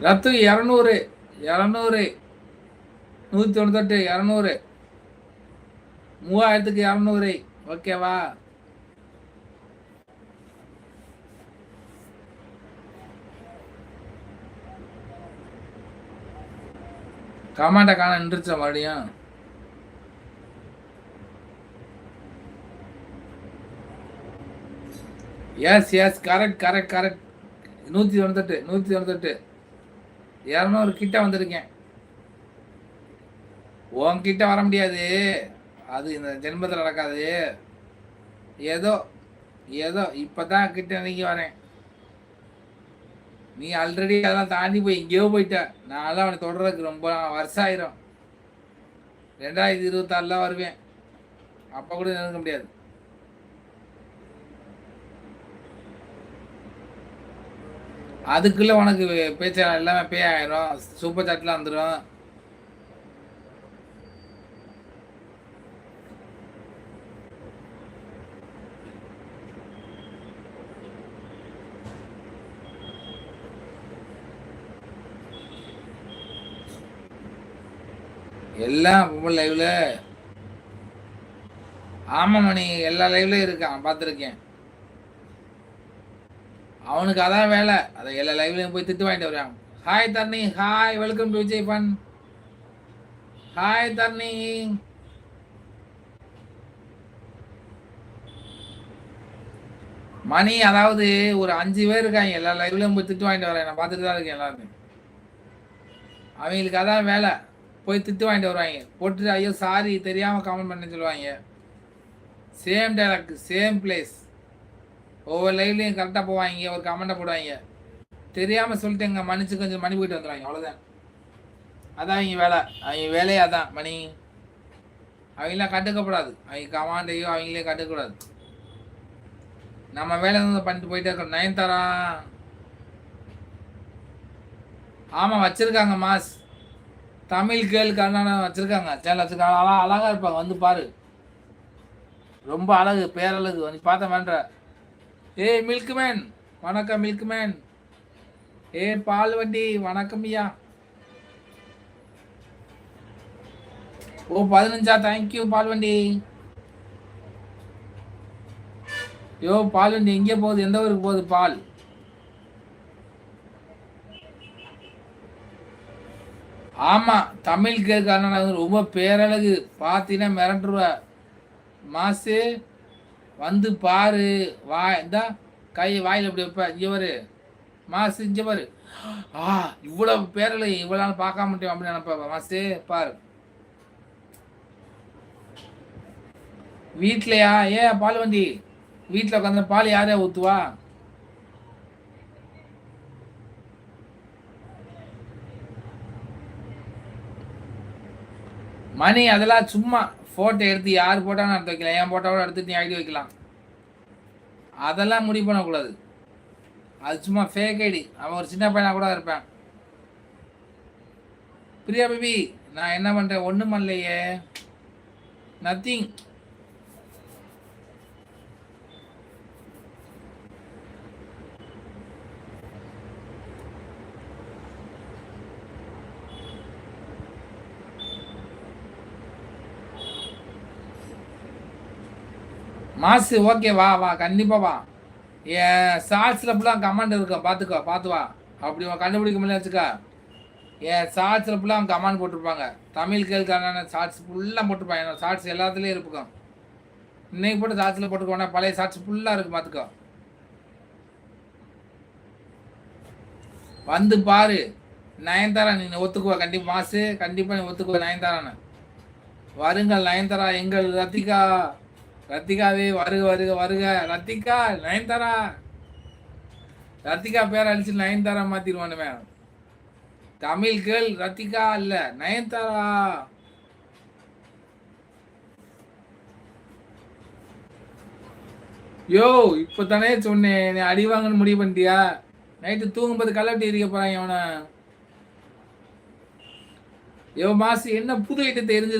ரத்து இரநூறு இரநூறு நூற்றி தொண்ணூத்தெட்டு இரநூறு. மூவாயிரத்துக்கு இரநூறு. ஓகேவா? கமாண்ட காண நின்றுச்சா மறுபடியும்? Yes yes correct correct correct நூற்றி தொண்ணூத்தெட்டு நூற்றி தொண்ணூத்தெட்டு. இரநூறு கிட்ட வந்திருக்கேன். உன்கிட்ட வர முடியாது. அது இந்த ஜென்மத்தில் நடக்காது. ஏதோ ஏதோ இப்போ தான் கிட்ட நெருங்கி வரேன். நீ ஆல்ரெடி அதெல்லாம் தாண்டி போய் எங்கேயோ போயிட்ட. நான் அவனை தொடர்றதுக்கு ரொம்ப வருஷம் ஆயிரும் ரெண்டாயிரத்தி இருபத்தாறுலாம் வருவேன். அப்போ கூட நெருங்க முடியாது. அதுக்குள்ள உனக்கு பேச்ச எல்லாமே பே ஆயிரும். சூப்பர் சாட்லாம் வந்துடும் எல்லாம் லைவ்ல ஆமா மணி எல்லா லைவ்லயும் இருக்கான் பார்த்துருக்கேன். அவனுக்கு அதான் வேலை. அதை எல்லா லைவ்லையும் போய் திட்டு வாங்கிட்டு வருவான் hi Dharani. Hi welcome to Vijay fun hi Dharani. மணி அதாவது ஒரு அஞ்சு பேர் இருக்காங்க. எல்லா லைவ்லையும் போய் திட்டு வாங்கிட்டு வரேன் நான் பார்த்துட்டு தான் இருக்கேன் எல்லாருமே. அவங்களுக்கு அதான் வேலை. போய் திட்டு வாங்கிட்டு வருவாங்க. போட்டுட்டு ஐயோ சாரி தெரியாமல் கமெண்ட் பண்ண சொல்லுவாங்க. சேம் டைலாக் சேம் பிளேஸ் ஒவ்வொரு லைவ்லையும் கரெக்டாக போவாங்க ஒரு கமெண்ட்டை போடுவாங்க. தெரியாமல் சொல்லிட்டு எங்கள் மன்னிச்சு கொஞ்சம் மணி போயிட்டு வந்துடுவாங்க அவ்வளோதான் அதான் அவங்க வேலை. அவங்க வேலையே அதான் மணி. அவங்களாம் கட்டுக்கப்படாது அவங்க கமாண்டையோ அவங்களே கட்டுக்கூடாது நம்ம வேலை வந்து பண்ணிட்டு போயிட்டே இருக்கோம். நயன்தாரா? ஆமாம் வச்சுருக்காங்க மாஸ். தமிழ் கேள் கர்நாடகம் வச்சுருக்காங்க. சேனல் வச்சுருக்காங்க அழகா அழகாக இருப்பாங்க. வந்து பாரு. ரொம்ப அழகு பேரழகு. வந்து பார்த்த வேண்டாம் ஏய் மில்க் மேன் வணக்கம் மில்க்மேன். ஏ பால் வண்டி வணக்கம் ஐயா. ஓ பதினஞ்சா தேங்க்யூ பால் வண்டி யோ பால் வண்டி எங்கே போகுது எந்த ஊருக்கு போகுது பால்? ஆமாம் தமிழ் கேட்கான ரொம்ப பேரழகு. பார்த்தீங்கன்னா மிரண்டுருவ மாசு வந்து பாரு வா இந்தா கை வாயில் இப்படி வைப்ப. இங்கே பாரு. மாசு ஆ இவ்வளவு பேரில் இவ்வளோ பார்க்க முடியும் அப்படின்னு நினைப்ப. மாசு பாரு. வீட்லையா? ஏன் பால் வண்டி வீட்டில் உட்காந்து பால் யாரே ஊற்றுவா மணி அதெல்லாம் சும்மா ஃபோட்டோ எடுத்து யார் போட்டாலும் எடுத்து வைக்கலாம். என் போட்டோவோட எடுத்து நீ ஐடி வைக்கலாம். அதெல்லாம் முடிவு பண்ணக்கூடாது. அது சும்மா ஃபேக் ஐடி அவன் ஒரு சின்ன பையனாக கூட இருப்பேன். பிரியா பேபி நான் என்ன பண்ணுறேன் ஒன்றும் பண்ணலையே. நத்திங் மாசு ஓகே வா வா கண்டிப்பாக வா. என் சாட்ஸில் ஃபுல்லாக கமாண்ட் இருக்கும் பார்த்துக்கோ பார்த்து வா. அப்படி கண்டுபிடிக்க முடியல வச்சுக்கா. என் ஷார்ட்ஸில் ஃபுல்லாக அவங்க கமெண்ட் போட்டிருப்பாங்க. தமிழ் கேள்கான ஷார்ட்ஸ் ஃபுல்லாக போட்டிருப்பாங்க என்னோட ஷார்ட்ஸ் எல்லாத்துலேயும் இருக்கும். இன்னைக்கு போட்டு ஷார்ட்ஸில் போட்டுக்கோனா பழைய ஷார்ட்ஸ் ஃபுல்லாக இருக்கும் பார்த்துக்கோ. வந்து பாரு. நயன்தாரா நீ ஒத்துக்குவா. கண்டிப்பாக மாசு கண்டிப்பாக நீ ஒத்துக்குவா நயன்தாரான்னு. வருங்கள் நயன்தாரா எங்கள் ரத்திகா. ரத்திகாவே வருக வருக வருக. ரத்திகா நயன்தாரா? ரத்திகா பேர் அழிச்சு நயன்தாரா மாத்திருவானுமே தமிழ் கேள் ரத்திகா இல்ல நயன்தாரா? யோ இப்போ தானே சொன்னேன் நீ அடி வாங்கன்னு முடிவு பண்ணிட்டியா? நைட்டு தூங்கும்போது கலட்டி இருக்க போறாங்க அவனை யோ மாசு என்ன புது ஐட்டத்தை எரிஞ்சு